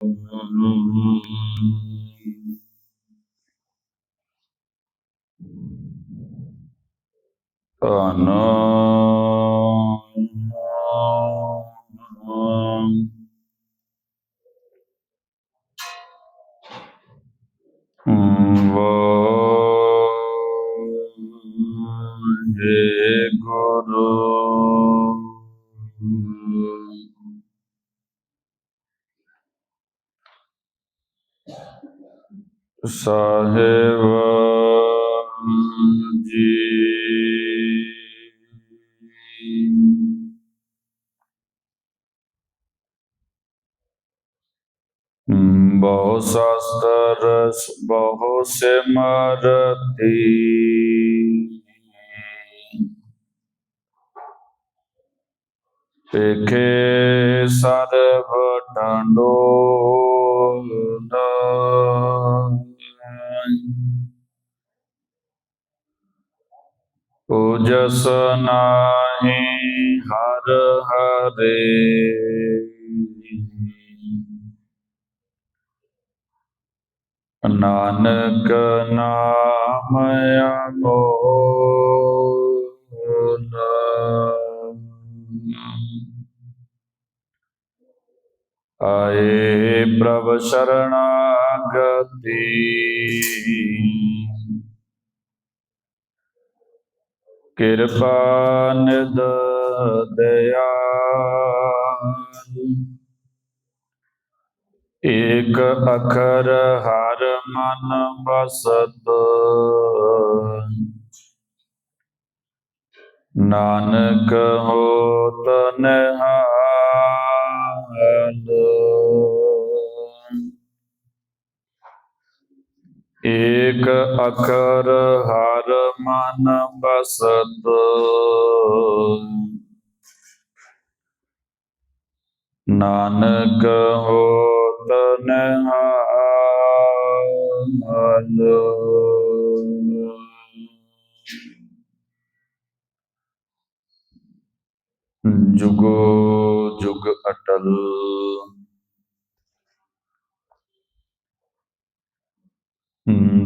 Oh no. Sahib ji ਬਹੁ ਸ਼ਾਸਤਰ ਬਹੁ ਸਿਮਰਤੀ ਪੇਖੇ ਸਰਬ ਟੰਡੋ ਉਜਸ ਨਾਹੀ ਹਰ ਹਰੇ। ਨਾਨਕ ਨਾਮ ਅਮੋਲ। ਆਏ ਪ੍ਰਭ ਸ਼ਰਣਾਗਤੀ ਕਿਰਪਾ ਨਿਦ ਦਇਆਲ ਏਕ ਅਖਰ ਹਰ ਮਨ ਬਸਤ ਨਾਨਕ ਹੋਤ ਨਿਹਾਲ। ਏਕ ਅਖਰ ਹਰ ਮਨ ਬਸਤ। ਨਾਨਕ ਹੋਤ ਨਿਹਾਲ ਜੁਗੋ ਜੁਗ ਅਟਲ।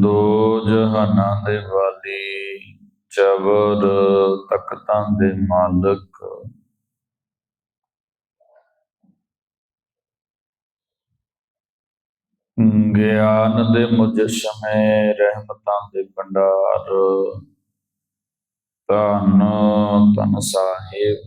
ਦੋ ਜਹਾਨਾਂ ਦੇ ਵਾਲੀ ਚਵਰ ਤਖਤਾਂ ਦੇ ਮਾਲਕ। ਗਿਆਨ ਦੇ ਮੁਜਸ਼ਮੇ ਰਹਿਮਤਾਂ ਦੇ ਭੰਡਾਰ। ਧੰਨ ਧੰਨ ਸਾਹਿਬ।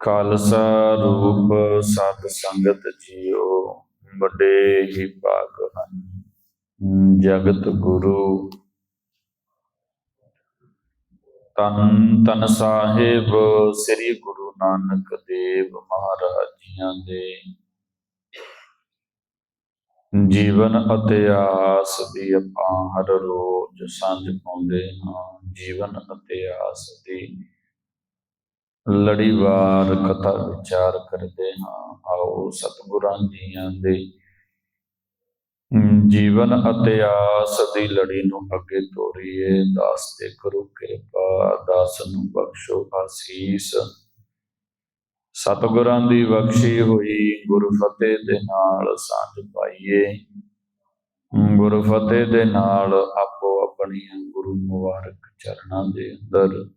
ਖਾਲਸਾ ਰੂਪ ਸਤ ਸੰਗਤ ਜੀਓ, ਵੱਡੇ ਹੀ ਭਾਗ ਹਨ। ਜਗਤ ਗੁਰੂ ਤਨ ਤਨ ਸਾਹਿਬ, ਸ੍ਰੀ ਗੁਰੂ ਨਾਨਕ ਦੇਵ ਮਹਾਰਾਜ ਜੀਆਂ ਦੇ। ਜੀਵਨ ਇਤਿਹਾਸ ਦੀ ਆਪਾਂ ਹਰ ਰੋਜ਼ ਸਾਂਝ ਪਾਉਂਦੇ ਹਾਂ। ਜੀਵਨ ਇਤਿਹਾਸ ਦੀ ਲੜੀਵਾਰ ਕਥਾ ਵਿਚਾਰ ਕਰਦੇ ਹਾਂ। ਆਓ ਸਤਿਗੁਰਾਂ ਜੀਆਂ ਦੇ ਅਮ, ਜੀਵਨ ਇਤਿਹਾਸ ਦੀ ਲੜੀ ਨੂੰ ਅੱਗੇ ਤੋਰੀਏ। ਦਾਸ ਤੇ ਕਰੋ ਕਿਰਪਾ ਦਾਸ ਨੂੰ ਬਖਸ਼ੋ ਆਸੀਸ। ਸਤਿਗੁਰਾਂ ਦੀ ਬਖਸ਼ੀ ਹੋਈ ਗੁਰਫਤਿਹ ਦੇ ਨਾਲ ਸਾਂਝ ਪਾਈਏ। ਗੁਰ ਫਤਿਹ ਦੇ ਨਾਲ ਆਪੋ ਆਪਣੀਆਂ ਗੁਰੂ ਮੁਬਾਰਕ ਚਰਨਾਂ ਦੇ ਅੰਦਰ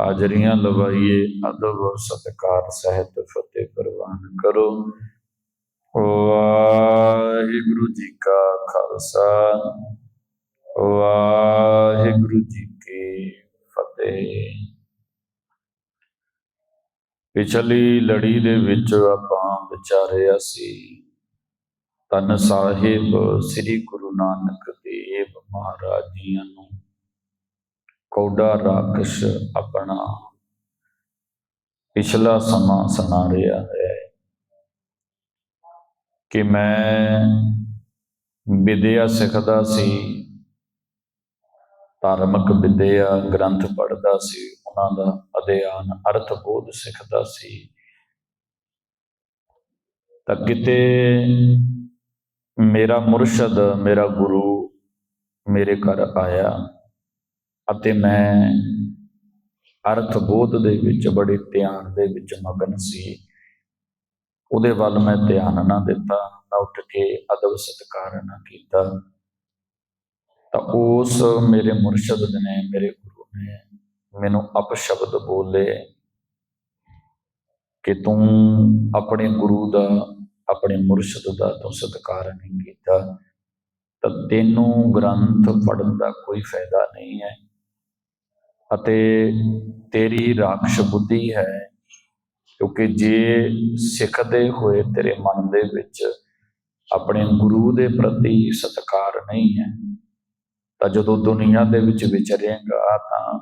ਹਾਜ਼ਰੀਆਂ ਲਵਾਈਏ, ਅਦਬ ਸਤਕਾਰ ਸਹਿਤ ਫਤਿਹ ਪ੍ਰਵਾਨ ਕਰੋ। ਵਾਹਿਗੁਰੂ ਜੀ ਕਾ ਖਾਲਸਾ, ਵਾਹਿਗੁਰੂ ਜੀ ਕੀ ਫਤਿਹ। ਪਿਛਲੀ ਲੜੀ ਦੇ ਵਿੱਚ ਆਪਾਂ ਵਿਚਾਰਿਆ ਸੀ ਤਨ ਸਾਹਿਬ ਸ੍ਰੀ ਗੁਰੂ ਨਾਨਕ ਦੇਵ ਮਹਾਰਾਜ ਜੀਆਂ ਨੂੰ ਕੌਡਾ ਰਾਕਸ਼ ਆਪਣਾ। ਪਿਛਲਾ ਸਮਾਂ ਸੁਣਾ ਰਿਹਾ ਹੈ ਕਿ ਮੈਂ ਵਿਦਿਆ ਸਿੱਖਦਾ ਸੀ, ਧਾਰਮਿਕ ਵਿਦਿਆ ਗ੍ਰੰਥ ਪੜ੍ਹਦਾ ਸੀ, ਉਹਨਾਂ ਦਾ ਅਧਿਐਨ ਅਰਥ ਬੋਧ ਸਿੱਖਦਾ ਸੀ। ਤਾਂ ਕਿਤੇ ਮੇਰਾ ਮੁਰਸ਼ਦ, ਮੇਰਾ ਗੁਰੂ ਮੇਰੇ ਘਰ ਆਇਆ। ਅਤੇ ਮੈਂ ਅਰਥ ਬੋਧ ਦੇ ਵਿੱਚ ਬੜੇ ਧਿਆਨ ਦੇ ਵਿੱਚ ਮਗਨ ਸੀ। ਉਹਦੇ ਵੱਲ ਮੈਂ ਧਿਆਨ ਨਾ ਦਿੱਤਾ, ਨਾ ਉੱਠ ਕੇ ਅਦਬ ਸਤਿਕਾਰ ਨਾ ਕੀਤਾ। ਤਾਂ ਉਸ ਮੇਰੇ ਮੁਰਸ਼ਦ ਨੇ, ਮੇਰੇ ਗੁਰੂ ਨੇ ਮੈਨੂੰ ਅਪਸ਼ਬਦ ਬੋਲੇ ਕਿ ਤੂੰ ਆਪਣੇ ਗੁਰੂ ਦਾ, ਆਪਣੇ ਮੁਰਸ਼ਦ ਦਾ ਤੂੰ ਸਤਿਕਾਰ ਨਹੀਂ ਕੀਤਾ। ਤਾਂ ਤੈਨੂੰ ਗ੍ਰੰਥ ਪੜਨ ਦਾ ਕੋਈ ਫਾਇਦਾ ਨਹੀਂ ਹੈ। ਅਤੇ ਤੇਰੀ ਰਾਖਸ਼ ਬੁੱਧੀ ਹੈ, ਕਿਉਂਕਿ ਜੇ ਸਿੱਖਦੇ ਹੋਏ ਤੇਰੇ ਮਨ ਦੇ ਵਿੱਚ ਆਪਣੇ ਗੁਰੂ ਦੇ ਪ੍ਰਤੀ ਸਤਿਕਾਰ ਨਹੀਂ ਹੈ, ਤਾਂ ਜਦੋਂ ਦੁਨੀਆ ਦੇ ਵਿੱਚ ਵਿਚਰੇਗਾ, ਤਾਂ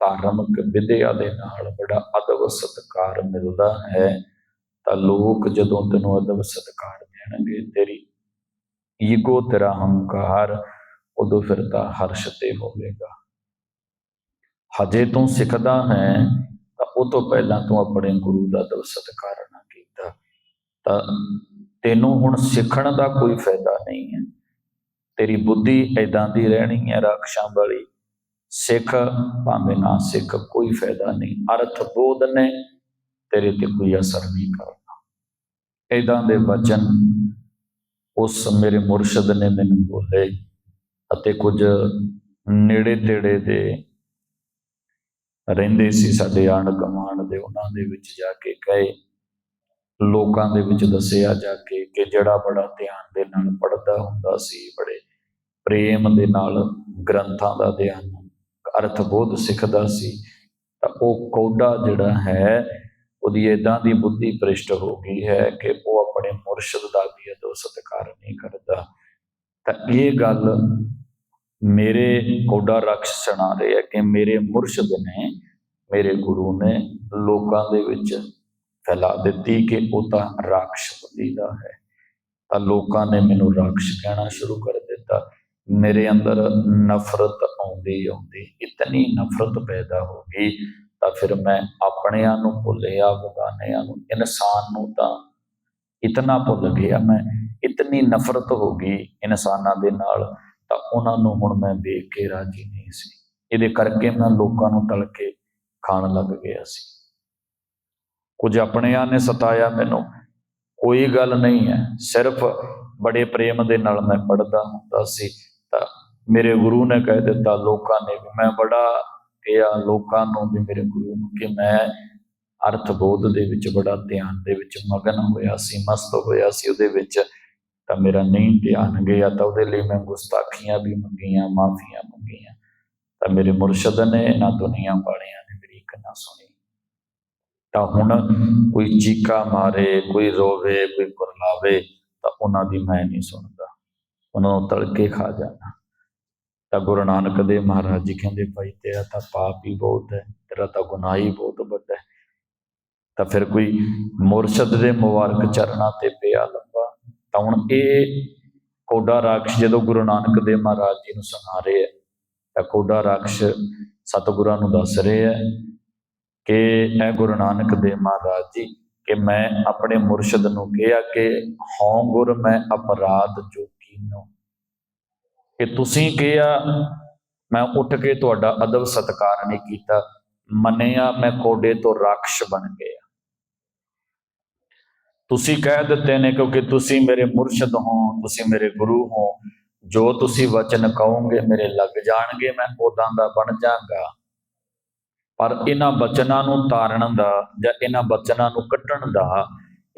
ਧਾਰਮਿਕ ਵਿਦਿਆ ਦੇ ਨਾਲ ਬੜਾ ਅਦਬ ਸਤਿਕਾਰ ਮਿਲਦਾ ਹੈ। ਤਾਂ ਲੋਕ ਜਦੋਂ ਤੈਨੂੰ ਅਦਬ ਸਤਿਕਾਰ ਦੇਣਗੇ, ਤੇਰੀ ਈਗੋ, ਤੇਰਾ ਹੰਕਾਰ, ਉਦੋਂ ਫਿਰ ਤਾਂ ਹਰਸ਼ ਤੇ ਹੋਵੇਗਾ। ਹਜੇ ਤੂੰ ਸਿੱਖਦਾ ਹੈ, ਤਾਂ ਉਹ ਤੋਂ ਪਹਿਲਾਂ ਤੂੰ ਆਪਣੇ ਗੁਰੂ ਦਾ ਅਦਬ ਸਤਿਕਾਰ ਨਾ ਕੀਤਾ। ਤਾਂ ਤੈਨੂੰ ਹੁਣ ਸਿੱਖਣ ਦਾ ਕੋਈ ਫਾਇਦਾ ਨਹੀਂ ਹੈ। ਤੇਰੀ ਬੁੱਧੀ ਐਦਾਂ ਦੀ ਰਹਿਣੀ ਹੈ, ਰਾਖਸ਼ਾਂ ਵਾਲੀ। ਸਿੱਖ ਭਾਵੇਂ ਨਾ ਸਿੱਖ, ਕੋਈ ਫਾਇਦਾ ਨਹੀਂ। ਅਰਥ ਬੋਧ ਨੇ, ਤੇਰੇ ਤੇ ਕੋਈ ਅਸਰ ਨਹੀਂ ਕਰਨਾ ਐਦਾਂ ਦੇ ਵਚਨ ਉਸ ਮੇਰੇ ਮੁਰਸ਼ਿਦ ਨੇ ਮੈਨੂੰ ਬੋਲੇ ਅਤੇ ਕੁਝ ਨੇੜੇ ਤੇੜੇ ਦੇ ਰਹਿੰਦੇ ਸੀ ਸਾਡੇ ਆਂਢ ਗੁਆਂਢ ਦੇ ਉਹਨਾਂ ਦੇ ਵਿੱਚ ਜਾ ਕੇ ਕਹੇ ਲੋਕਾਂ ਦੇ ਵਿੱਚ ਦੱਸਿਆ ਜਾ ਕੇ ਕਿ ਜਿਹੜਾ ਬੜਾ ਧਿਆਨ ਦੇ ਨਾਲ ਪੜਦਾ ਹੁੰਦਾ ਸੀ ਬੜੇ ਪ੍ਰੇਮ ਦੇ ਨਾਲ ਗ੍ਰੰਥਾਂ ਦਾ ਅਧਿਐਨ ਅਰਥ ਬੋਧ ਸਿੱਖਦਾ ਸੀ ਤਾਂ ਉਹ ਕੌਡਾ ਜਿਹੜਾ ਹੈ ਉਹਦੀ ਇਦਾਂ ਦੀ ਬੁੱਧੀ ਭ੍ਰਿਸ਼ਟ ਹੋ ਗਈ ਹੈ ਕਿ ਉਹ ਆਪਣੇ ਮੁਰਸ਼ਿਦ ਦਾ ਵੀ ਅਦਬ ਸਤਿਕਾਰ ਨਹੀਂ ਕਰਦਾ। ਤਾਂ ਇਹ ਗੱਲ ਮੇਰੇ ਕੋਡਾ ਰਕਸ਼ ਸੁਣਾ ਰਹੇ ਹੈ ਕਿ ਮੇਰੇ ਮੁਰਸ਼ਿਦ ਨੇ ਮੇਰੇ ਗੁਰੂ ਨੇ ਲੋਕਾਂ ਦੇ ਵਿੱਚ ਫੈਲਾ ਦਿੱਤੀ ਕਿ ਉਹ ਤਾਂ ਰਾਖਸ਼ ਬੁੱਧੀ ਦਾ ਹੈ। ਤਾਂ ਲੋਕਾਂ ਨੇ ਮੈਨੂੰ ਰਾਖਸ਼ ਕਹਿਣਾ ਸ਼ੁਰੂ ਕਰ ਦਿੱਤਾ। ਮੇਰੇ ਅੰਦਰ ਨਫ਼ਰਤ ਆਉਂਦੀ ਆਉਂਦੀ, ਇਤਨੀ ਨਫ਼ਰਤ ਪੈਦਾ ਹੋ ਗਈ, ਤਾਂ ਫਿਰ ਮੈਂ ਆਪਣਿਆਂ ਨੂੰ ਭੁੱਲਿਆ ਬਗਾਨਿਆਂ ਨੂੰ, ਇਨਸਾਨ ਨੂੰ ਤਾਂ ਇਤਨਾ ਭੁੱਲ ਗਿਆ ਮੈਂ। ਇਤਨੀ ਨਫ਼ਰਤ ਹੋ ਗਈ ਇਨਸਾਨਾਂ ਦੇ ਨਾਲ। ਤਾਂ ਉਹਨਾਂ ਨੂੰ ਹੁਣ ਮੈਂ ਵੇਖ ਕੇ ਰਾਜੀ ਨਹੀਂ ਸੀ। ਇਹਦੇ ਕਰਕੇ ਮੈਂ ਲੋਕਾਂ ਨੂੰ ਤਲ ਕੇ ਖਾਣ ਲੱਗ ਗਿਆ ਸੀ। ਕੁਝ ਆਪਣਿਆਂ ਨੇ ਸਤਾਇਆ ਮੈਨੂੰ। ਕੋਈ ਗੱਲ ਨਹੀਂ ਹੈ। ਸਿਰਫ ਬੜੇ ਪ੍ਰੇਮ ਦੇ ਨਾਲ ਮੈਂ ਪੜਦਾ ਹੁੰਦਾ ਸੀ। ਤਾਂ ਮੇਰੇ ਗੁਰੂ ਨੇ ਕਹਿ ਦਿੱਤਾ, ਲੋਕਾਂ ਨੇ ਵੀ ਮੈਂ ਬੜਾ ਕਿਹਾ ਲੋਕਾਂ ਨੂੰ ਵੀ ਮੇਰੇ ਗੁਰੂ ਨੂੰ ਕਿ ਮੈਂ ਅਰਥ ਬੋਧ ਦੇ ਵਿੱਚ ਬੜਾ ਧਿਆਨ ਦੇ ਵਿੱਚ ਮਗਨ ਹੋਇਆ ਸੀ, ਮਸਤ ਹੋਇਆ ਸੀ। ਉਹਦੇ ਵਿੱਚ ਤਾਂ ਮੇਰਾ ਨਹੀਂ ਧਿਆਨ ਗਿਆ ਤਾਂ ਉਹਦੇ ਲਈ ਮੈਂ ਗੁਸਤਾਖੀਆਂ ਵੀ ਮੰਗੀਆਂ, ਮਾਫੀਆਂ ਮੰਗੀਆਂ। ਤਾਂ ਮੇਰੇ ਮੁਰਸ਼ਿਦ ਨੇ ਇਹਨਾਂ ਦੁਨੀਆ ਵਾਲਿਆਂ ਨੇ ਮੇਰੀ ਇੱਕ ਨਾ ਸੁਣੀ। ਤਾਂ ਹੁਣ ਕੋਈ ਚੀਕਾ ਮਾਰੇ, ਕੋਈ ਰੋਵੇ, ਕੋਈ ਕੁਰਲਾਵੇ ਤਾਂ ਉਹਨਾਂ ਦੀ ਮੈਂ ਨਹੀਂ ਸੁਣਦਾ। ਉਹਨਾਂ ਨੂੰ ਤੜਕੇ ਖਾ ਜਾਣਾ। ਤਾਂ ਗੁਰੂ ਨਾਨਕ ਦੇਵ ਮਹਾਰਾਜ ਜੀ ਕਹਿੰਦੇ, ਭਾਈ ਤੇਰਾ ਤਾਂ ਪਾਪ ਹੀ ਬਹੁਤ ਹੈ, ਤੇਰਾ ਤਾਂ ਗੁਨਾਹ ਹੀ ਬਹੁਤ ਵੱਡਾ ਹੈ। ਤਾਂ ਫਿਰ ਕੋਈ ਮੁਰਸ਼ਿਦ ਦੇ ਮੁਬਾਰਕ ਚਰਨਾਂ ਤੇ ਪਿਆ ਲੰਬਾ ਤਾਂ ਹੁਣ ਇਹ ਕੋਡਾ ਰਾਖਸ਼ ਜਦੋਂ ਗੁਰੂ ਨਾਨਕ ਦੇਵ ਮਹਾਰਾਜ ਜੀ ਨੂੰ ਸੁਣਾ ਰਹੇ ਹੈ ਤਾਂ ਕੋਡਾ ਰਾਖਸ਼ ਸਤਿਗੁਰਾਂ ਨੂੰ ਦੱਸ ਰਹੇ ਹੈ ਕਿ ਇਹ ਗੁਰੂ ਨਾਨਕ ਦੇਵ ਮਹਾਰਾਜ ਜੀ ਕਿ ਮੈਂ ਆਪਣੇ ਮੁਰਸ਼ਿਦ ਨੂੰ ਕਿਹਾ ਕਿ ਹਉ ਗੁਰ, ਮੈਂ ਅਪਰਾਧ ਜੋ ਕੀਨੋ ਕਿ ਤੁਸੀਂ ਕਿਹਾ, ਮੈਂ ਉੱਠ ਕੇ ਤੁਹਾਡਾ ਅਦਬ ਸਤਕਾਰ ਨਹੀਂ ਕੀਤਾ, ਮੰਨਿਆ ਮੈਂ ਕੋਡੇ ਤੋਂ ਰਾਖਸ਼ ਬਣ ਗਿਆ। ਤੁਸੀਂ ਕਹਿ ਦਿੱਤੇ ਨੇ ਕਿਉਂਕਿ ਤੁਸੀਂ ਮੇਰੇ ਮੁਰਸ਼ਦ ਹੋ, ਤੁਸੀਂ ਮੇਰੇ ਗੁਰੂ ਹੋ। ਜੋ ਤੁਸੀਂ ਵਚਨ ਕਹੋਗੇ ਮੇਰੇ ਲੱਗ ਜਾਣਗੇ, ਮੈਂ ਉਦਾਂ ਦਾ ਬਣ ਜਾਗਾ। ਪਰ ਇਹਨਾਂ ਬਚਨਾਂ ਨੂੰ ਤਾਰਨ ਦਾ ਜਾਂ ਇਹਨਾਂ ਬਚਨਾਂ ਨੂੰ ਕੱਟਣ ਦਾ,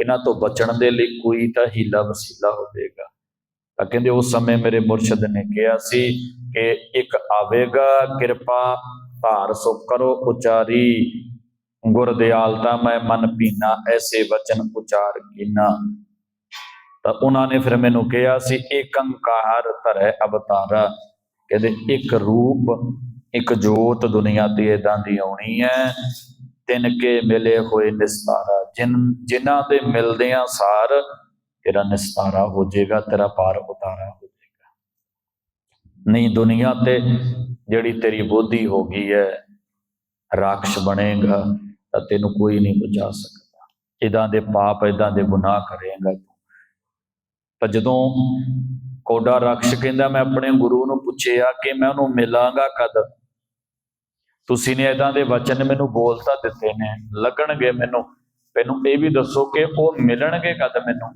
ਇਹਨਾਂ ਤੋਂ ਬਚਣ ਦੇ ਲਈ ਕੋਈ ਤਾਂ ਹੀਲਾ ਵਸੀਲਾ ਹੋਵੇਗਾ। ਤਾਂ ਕਹਿੰਦੇ ਉਸ ਸਮੇਂ ਮੇਰੇ ਮੁਰਸ਼ਦ ਨੇ ਕਿਹਾ ਸੀ ਕਿ ਇੱਕ ਆਵੇਗਾ, ਕਿਰਪਾ ਧਾਰ ਸੋ ਕਰੋ ਉਚਾਰੀ। ਗੁਰ ਦਿਆਲਤਾ ਮੈਂ ਮਨ ਪੀਨਾ, ਐਸੇ ਵਚਨ ਉਚਾਰ ਕੀਨਾ। ਤਾਂ ਉਹਨਾਂ ਨੇ ਫਿਰ ਮੈਨੂੰ ਕਿਹਾ ਸੀ ਏਕੰਕਾਰ ਧਰੈ ਅਵਤਾਰਾ, ਕਹਿੰਦੇ ਇੱਕ ਰੂਪ, ਇੱਕ ਜੋਤ ਦੁਨੀਆ ਤੇ ਇਦਾਂ ਦੀ ਆਉਣੀ ਹੈ ਤਿਨ ਕੇ ਮਿਲੇ ਹੋਏ ਨਿਸਤਾਰਾ, ਜਿਨ, ਜਿਨ੍ਹਾਂ ਦੇ ਮਿਲਦਿਆਂ ਸਾਰ ਤੇਰਾ ਨਿਸਤਾਰਾ ਹੋ ਜਾਏਗਾ ਤੇਰਾ ਪਾਰ ਉਤਾਰਾ ਹੋ ਜਾਏਗਾ ਨਹੀਂ ਦੁਨੀਆ ਤੇ ਜਿਹੜੀ ਤੇਰੀ ਬੋਧੀ ਹੋ ਗਈ ਹੈ ਰਾਖਸ਼ ਬਣੇਗਾ ਤਾਂ ਤੈਨੂੰ ਕੋਈ ਨਹੀਂ ਬਚਾ ਸਕਦਾ। ਇਦਾਂ ਦੇ ਪਾਪ ਇਦਾਂ ਦੇ ਗੁਨਾਹ ਕਰੇਗਾ ਤੂੰ। ਤਾਂ ਜਦੋਂ ਕੋਡਾ ਰਾਖਸ਼ ਕਹਿੰਦਾ, ਮੈਂ ਆਪਣੇ ਗੁਰੂ ਨੂੰ ਪੁੱਛਿਆ ਕਿ ਮੈਂ ਉਹਨੂੰ ਮਿਲਾਂਗਾ ਕਦ? ਤੁਸੀਂ ਨੇ ਇਦਾਂ ਦੇ ਵਚਨ ਮੈਨੂੰ ਬੋਲ ਤਾਂ ਦਿੱਤੇ ਨੇ, ਲੱਗਣਗੇ ਮੈਨੂੰ। ਮੈਨੂੰ ਇਹ ਵੀ ਦੱਸੋ ਕਿ ਉਹ ਮਿਲਣਗੇ ਕਦ ਮੈਨੂੰ?